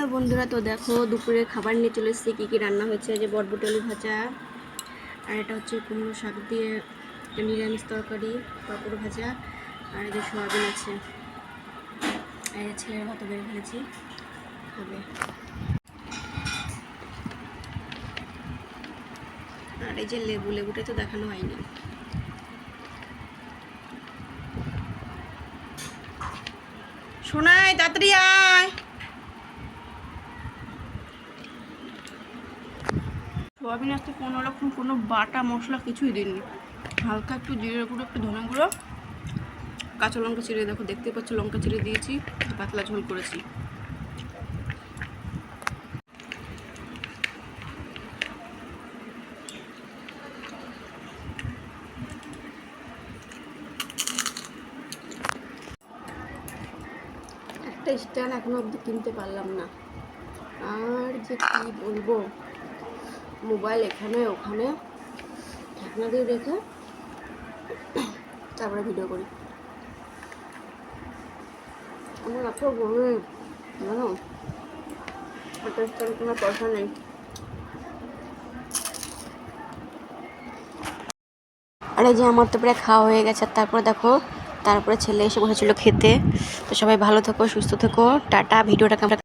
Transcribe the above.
Hello বন্ধুরা, তো দেখো দুপুরে খাবার নিয়ে চলে এসেছি, কী কী রান্না হয়েছে যে বটবটি আলু ভাজা, আর এটা হচ্ছে কুমড়ো শাক দিয়ে নিরামিষ তরকারি, পাঁপড় ভাজা, আর এই যে সোয়াবিন আছে। আর ছেলের ভাত বের ফেলেছি, হবে। আর এই যে লেবু লেবুটা তো দেখানো হয়নি। শোনায় তাড়াতাড়ি আয়। সোয়াবিন আজকে কোনো রকম কোনো বাটা মশলা কিছুই দিইনি। হালকা একটু জিরে গুঁড়ো, একটু ধনে গুঁড়ো, কাঁচা লঙ্কা চিড়ে, দেখো দেখতে পাচ্ছ লঙ্কা চিড়ে দিয়েছি, পাতলা ঝোল করেছি। একটা স্ট্যান্ড এখনও অবধি কিনতে পারলাম না। আর যে কি বলব? মোবাইল এখানে, ওখানে। ঢাকনা দিয়ে রেখে তারপরে ভিডিও করি। আমার এত গরম, জানো? একটা স্ট্যান্ড কোনো পয়সা নেই। আরে যে আমার তো প্রায় খাওয়া হয়ে গেছে তারপরে দেখো, তারপরে ছেলে এসে বসেছিল খেতে। তো সবাই ভালো থেকো, সুস্থ থেকো। টাটা ভিডিওটাকে আমরা